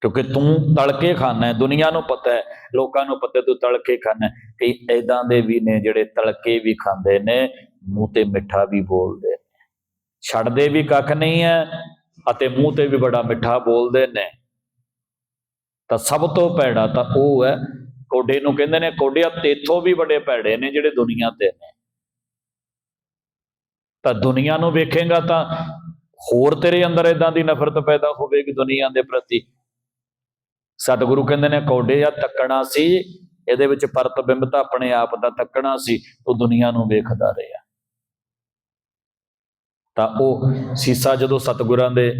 ਕਿਉਂਕਿ ਤੂੰ ਤੜਕੇ ਖਾਣਾ ਹੈ, ਦੁਨੀਆ ਨੂੰ ਪਤਾ ਹੈ, ਲੋਕਾਂ ਨੂੰ ਪਤਾ ਤੂੰ ਤੜਕੇ ਖਾਣਾ ਹੈ। ਕਈ ਐਦਾਂ ਦੇ ਵੀ ਨੇ ਜਿਹੜੇ ਤੜਕੇ ਵੀ ਖਾਂਦੇ ਨੇ, ਮੂੰਹ ਤੇ ਮਿੱਠਾ ਵੀ ਬੋਲਦੇ ਨੇ। ਛੱਡਦੇ ਵੀ ਕੱਖ ਨਹੀਂ ਹੈ ਅਤੇ ਮੂੰਹ ਤੇ ਵੀ ਬੜਾ ਮਿੱਠਾ ਬੋਲਦੇ ਨੇ। ਤਾਂ ਸਭ ਤੋਂ ਭੈੜਾ ਤਾਂ ਉਹ ਹੈ ਕੋਡੇ ਨੂੰ ਕਹਿੰਦੇ ਨੇ ਕੋਡਿਆ ਤੇਥੋਂ ਵੀ ਬੜੇ ਭੈੜੇ ਨੇ ਜਿਹੜੇ ਦੁਨੀਆ ਤੇ ਨੇ। ਤਾਂ ਦੁਨੀਆ ਨੂੰ ਵੇਖੇਗਾ ਤਾਂ ਹੋਰ ਤੇਰੇ ਅੰਦਰ ਇਦਾਂ ਦੀ ਨਫ਼ਰਤ ਪੈਦਾ ਹੋਵੇਗੀ ਦੁਨੀਆ ਦੇ ਪ੍ਰਤੀ। ਸਤਿਗੁਰੂ ਕਹਿੰਦੇ ਨੇ, ਕੌਡੇ ਆ ਤੱਕਣਾ ਸੀ, ਇਹਦੇ ਵਿੱਚ ਪ੍ਰਤਿਬਿੰਬ ਤਾਂ ਆਪਣੇ ਆਪ ਦਾ ਤੱਕਣਾ ਸੀ, ਉਹ ਦੁਨੀਆ ਨੂੰ ਵੇਖਦਾ ਰਿਹਾ। ਤਾਂ ਉਹ ਸੀਸਾ ਜਦੋਂ ਸਤਿਗੁਰਾਂ ਦੇ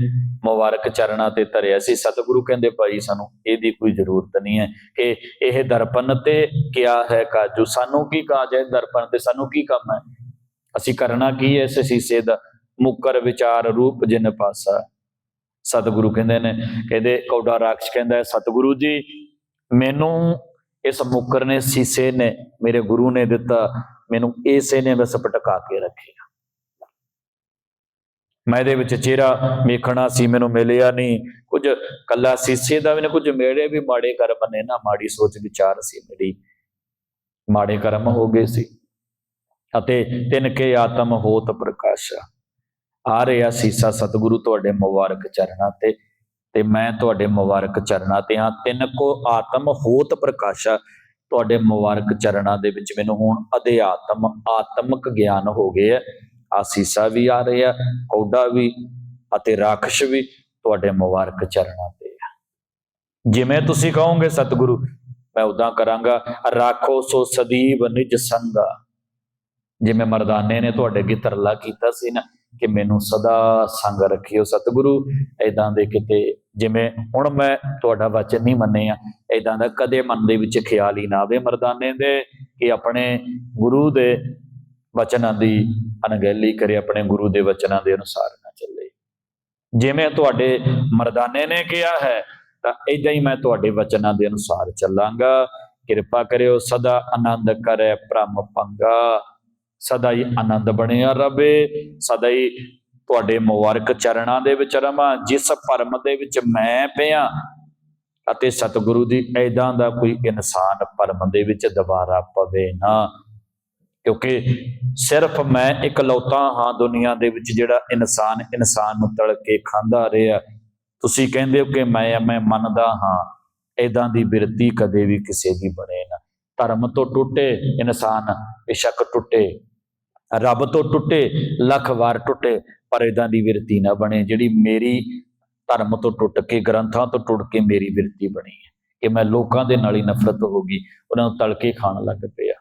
ਮੁਬਾਰਕ ਚਰਨਾਂ ਤੇ ਧਰਿਆ ਸੀ, ਸਤਿਗੁਰੂ ਕਹਿੰਦੇ, ਭਾਈ, ਸਾਨੂੰ ਇਹਦੀ ਕੋਈ ਜ਼ਰੂਰਤ ਨਹੀਂ ਹੈ ਕਿ ਇਹ ਦਰਪਨ ਤੇ ਕਿਆ ਹੈ ਕਾਜੂ? ਸਾਨੂੰ ਕੀ ਕਾਜ ਹੈ ਦਰਪਨ ਤੇ? ਸਾਨੂੰ ਕੀ ਕੰਮ ਹੈ? ਅਸੀਂ ਕਰਨਾ ਕੀ ਹੈ ਇਸ ਸੀਸੇ ਦਾ? ਮੁਕਰ ਵਿਚਾਰ ਰੂਪ ਜਿਨ ਪਾਸਾ। ਸਤਿਗੁਰੂ ਕਹਿੰਦੇ ਨੇ, ਕਹਿੰਦੇ ਕੌਡਾ ਰਾਖਸ਼ ਕਹਿੰਦਾ ਹੈ, ਸਤਿਗੁਰੂ ਜੀ, ਮੈਨੂੰ ਇਸ ਮੁਕਰ ਨੇ ਸੀਸੇ ਨੇ ਮੇਰੇ ਗੁਰੂ ਨੇ ਦਿੱਤਾ, ਮੈਨੂੰ ਇਸੇ ਨੇ ਬਸ ਪਟਕਾ ਕੇ ਰੱਖਿਆ। ਮੈਂ ਇਹਦੇ ਵਿੱਚ ਚਿਹਰਾ ਵੇਖਣਾ ਸੀ, ਮੈਨੂੰ ਮਿਲਿਆ ਨਹੀਂ। ਕੁਝ ਕੱਲਾ ਸੀਸੇ ਦਾ ਵੀ ਨਾ ਕੁਝ ਮੇਰੇ ਵੀ ਮਾੜੇ ਕਰਮ ਨੇ ਨਾ, ਮਾੜੀ ਸੋਚ ਵਿਚਾਰ ਸੀ ਮੇਰੀ। ਮਾੜੇ ਕਰਮ ਹੋ ਗਏ ਸੀ। ਅਤੇ ਤਿੰਨ ਕੇ ਆਤਮ ਹੋਤ ਪ੍ਰਕਾਸ਼ਾ। ਆ ਰਿਹਾ ਸੀਸਾ ਸਤਿਗੁਰੂ ਤੁਹਾਡੇ ਮੁਬਾਰਕ ਚਰਨਾਂ ਤੇ ਤੇ ਮੈਂ ਤੁਹਾਡੇ ਮੁਬਾਰਕ ਚਰਨਾਂ ਤੇ ਹਾਂ। ਤਿੰਨ ਕੋ ਆਤਮ ਹੋਤ ਪ੍ਰਕਾਸ਼ਾ ਤੁਹਾਡੇ ਮੁਬਾਰਕ ਚਰਨਾਂ ਦੇ ਵਿੱਚ ਮੈਨੂੰ ਹੁਣ ਅਧਿਆਤਮ ਆਤਮਿਕ ਗਿਆਨ ਹੋ ਗਿਆ ਆਸੀਸਾ ਵੀ ਆ ਰਿਹਾ, ਕੌਡਾ ਵੀ ਅਤੇ ਰਾਖਸ਼ ਵੀ ਤੁਹਾਡੇ ਮੁਬਾਰਕ ਚਰਨਾਂ ਤੇ ਆ। ਜਿਵੇਂ ਤੁਸੀਂ ਕਹੋਗੇ ਸਤਿਗੁਰੂ, ਮੈਂ ਉਦਾਂ ਕਰਾਂਗਾ, ਰਾਖੋ ਸੋ ਸਦੀਵ ਨਿਜ ਸੰਗਾ। ਜਿਵੇਂ ਮਰਦਾਨੇ ਨੇ ਤੁਹਾਡੇ ਅੱਗੇ ਤਰਲਾ ਕੀਤਾ ਸੀ ਨਾ, ਕਿ ਮੈਨੂੰ ਸਦਾ ਸੰਗ ਰੱਖਿਓ ਸਤਿਗੁਰੂ। ਐਦਾਂ ਦੇ ਕਿਤੇ ਜਿਵੇਂ ਹੁਣ ਮੈਂ ਤੁਹਾਡਾ ਵਚਨ ਨਹੀਂ ਮੰਨਿਆ ਐਦਾਂ ਦਾ ਕਦੇ ਮਨ ਦੇ ਵਿੱਚ ਖਿਆਲ ਹੀ ਨਾ ਆਵੇ ਮਰਦਾਨੇ ਦੇ, ਕਿ ਆਪਣੇ ਗੁਰੂ ਦੇ ਵਚਨਾਂ ਦੀ ਅਣਗਹਿਲੀ ਕਰੇ, ਆਪਣੇ ਗੁਰੂ ਦੇ ਵਚਨਾਂ ਦੇ ਅਨੁਸਾਰ ਨਾ ਚੱਲੇ। ਜਿਵੇਂ ਤੁਹਾਡੇ ਮਰਦਾਨੇ ਨੇ ਕਿਹਾ ਹੈ, ਤਾਂ ਇਦਾਂ ਹੀ ਮੈਂ ਤੁਹਾਡੇ ਵਚਨਾਂ ਦੇ ਅਨੁਸਾਰ ਚੱਲਾਂਗਾ। ਕਿਰਪਾ ਕਰਿਓ, ਸਦਾ ਆਨੰਦ ਕਰੇ ਭ੍ਰਮ ਪੰਗਾ। ਸਦਾ ਹੀ ਆਨੰਦ ਬਣਿਆ ਰਵੇ ਸਦਾ ਹੀ ਤੁਹਾਡੇ ਮੁਬਾਰਕ ਚਰਨਾਂ ਦੇ ਵਿੱਚ ਰਵਾਂ, ਜਿਸ ਭਰਮ ਦੇ ਵਿੱਚ ਮੈਂ ਪਿਆ। ਅਤੇ ਸਤਿਗੁਰੂ ਦੀ ਐਦਾਂ ਦਾ ਕੋਈ ਇਨਸਾਨ ਭਰਮ ਦੇ ਵਿੱਚ ਦੁਬਾਰਾ ਪਵੇ ਨਾ। ਕਿਉਂਕਿ ਸਿਰਫ ਮੈਂ ਇਕਲੌਤਾ ਹਾਂ ਦੁਨੀਆ ਦੇ ਵਿੱਚ ਜਿਹੜਾ ਇਨਸਾਨ ਇਨਸਾਨ ਨੂੰ ਤਲ ਕੇ ਖਾਂਦਾ ਰਿਹਾ। ਤੁਸੀਂ ਕਹਿੰਦੇ ਹੋ ਕਿ ਮੈਂ ਮੈਂ ਮੰਨਦਾ ਹਾਂ। ਐਦਾਂ ਦੀ ਬਿਰਤੀ ਕਦੇ ਵੀ ਕਿਸੇ ਦੀ ਬਣੇ ਨਾ। ਧਰਮ ਤੋਂ ਟੁੱਟੇ, ਇਨਸਾਨ ਬੇਸ਼ੱਕ ਟੁੱਟੇ। ਰੱਬ ਤੋਂ ਟੁੱਟੇ, ਲੱਖ ਵਾਰ ਟੁੱਟੇ, ਪਰ ਇਦਾਂ ਦੀ ਵਿਰਤੀ ਨਾ ਬਣੇ, ਜਿਹੜੀ ਮੇਰੀ ਧਰਮ ਤੋਂ ਟੁੱਟ ਕੇ, ਗ੍ਰੰਥਾਂ ਤੋਂ ਟੁੱਟ ਕੇ ਮੇਰੀ ਵਿਰਤੀ ਬਣੀ ਹੈ। ਕਿ ਮੈਂ ਲੋਕਾਂ ਦੇ ਨਾਲ ਹੀ ਨਫ਼ਰਤ ਹੋ ਗਈ, ਉਹਨਾਂ ਨੂੰ ਤਲਕੇ ਖਾਣ ਲੱਗ ਪਿਆ।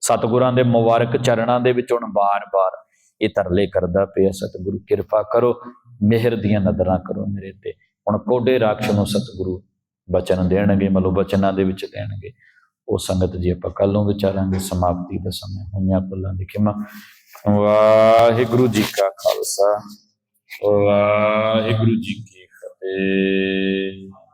ਸਤਿਗੁਰਾਂ ਦੇ ਮੁਬਾਰਕ ਚਰਨਾਂ ਦੇ ਵਿੱਚ ਹੁਣ ਬਾਰ-ਬਾਰ ਇਹ ਤਰਲੇ ਕਰਦਾ ਪਿਆ, ਸਤਿਗੁਰੂ, ਕਿਰਪਾ ਕਰੋ, ਮਿਹਰ ਦੀਆਂ ਨਜ਼ਰਾਂ ਕਰੋ ਮੇਰੇ ਤੇ। ਹੁਣ ਕੋਡੇ ਰਾਖਸ਼ ਨੂੰ ਸਤਿਗੁਰੂ ਬਚਨ ਦੇਣਗੇ ਮਤਲਬ ਬਚਨਾਂ ਦੇ ਵਿੱਚ ਦੇਣਗੇ। ਉਹ ਸੰਗਤ ਜੀ ਆਪਾਂ ਕੱਲ ਨੂੰ ਵਿਚਾਰਾਂਗੇ ਸਮਾਪਤੀ ਦਾ ਸਮਾਂ ਹੋਈਆਂ ਪੁੱਲਾਂ ਦੀ ਖਿਮਾ। ਵਾਹਿਗੁਰੂ ਜੀ ਕਾ ਖਾਲਸਾ। ਵਾਹਿਗੁਰੂ ਜੀ ਕੀ ਫਤਿਹ।